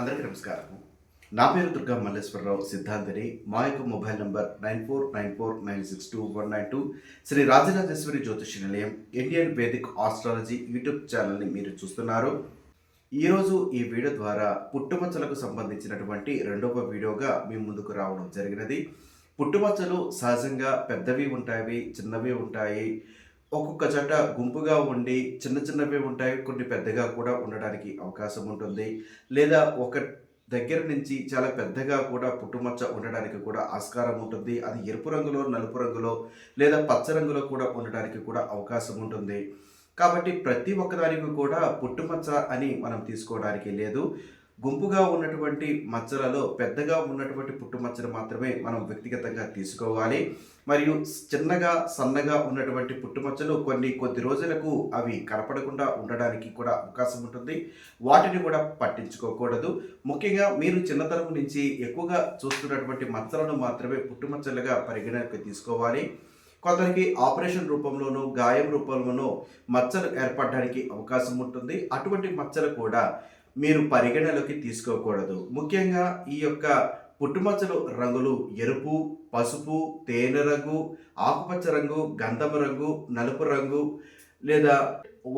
అందరికీ నమస్కారం నా పేరు దుర్గా మల్లేశ్వరరావు సిద్ధాంతని. మా యొక్క mobile number nine four nine four nine six two one nine two. Shri Rajarajeshwari జ్యోతిష నిలయం ఇండియన్ వేదిక్ ఆస్ట్రాలజీ యూట్యూబ్ ఛానల్ని మీరు చూస్తున్నారు. ఈరోజు ఈ వీడియో ద్వారా పుట్టుమచ్చలకు సంబంధించినటువంటి రెండవ వీడియోగా మీ ముందుకు రావడం జరిగినది. పుట్టుమచ్చలు సహజంగా పెద్దవి ఉంటాయి చిన్నవి ఉంటాయి. ఒక్కొక్క జంట గుంపుగా ఉండి చిన్న చిన్నవి ఉంటాయి కొన్ని పెద్దగా కూడా ఉండడానికి అవకాశం ఉంటుంది. లేదా ఒక దగ్గర నుంచి చాలా పెద్దగా కూడా పుట్టుమచ్చ ఉండడానికి కూడా ఆస్కారం ఉంటుంది. అది ఎరుపు రంగులో నలుపు రంగులో లేదా పచ్చ రంగులో కూడా ఉండడానికి కూడా అవకాశం ఉంటుంది. కాబట్టి ప్రతి ఒక్కదానికి కూడా పుట్టుమచ్చ అని మనం తీసుకోవడానికి లేదు. గుంపుగా ఉన్నటువంటి మచ్చలలో పెద్దగా ఉన్నటువంటి పుట్టుమచ్చను మాత్రమే మనం వ్యక్తిగతంగా తీసుకోవాలి. మరియు చిన్నగా సన్నగా ఉన్నటువంటి పుట్టుమచ్చలు కొన్ని కొద్ది రోజులకు అవి కనపడకుండా ఉండడానికి కూడా అవకాశం ఉంటుంది. వాటిని కూడా పట్టించుకోకూడదు. ముఖ్యంగా మీరు చిన్నతనం నుంచి ఎక్కువగా చూస్తున్నటువంటి మచ్చలను మాత్రమే పుట్టుమచ్చలుగా పరిగణనకు తీసుకోవాలి. కొందరికి ఆపరేషన్ రూపంలోనూ గాయం రూపంలోనూ మచ్చలు ఏర్పడడానికి అవకాశం ఉంటుంది. అటువంటి మచ్చలు కూడా మీరు పరిగణలోకి తీసుకోకూడదు. ముఖ్యంగా ఈ యొక్క పుట్టుమచ్చలు రంగులు ఎరుపు పసుపు తేనె రంగు ఆకుపచ్చ రంగు గంధము రంగు నలుపు రంగు లేదా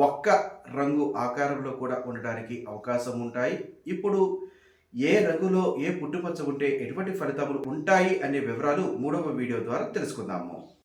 ఒక్క రంగు ఆకారంలో కూడా ఉండడానికి అవకాశం ఉంటాయి. ఇప్పుడు ఏ రంగులో ఏ పుట్టుమచ్చ ఉంటే ఎటువంటి ఫలితములు ఉంటాయి అనే వివరాలు మూడవ వీడియో ద్వారా తెలుసుకుందాము.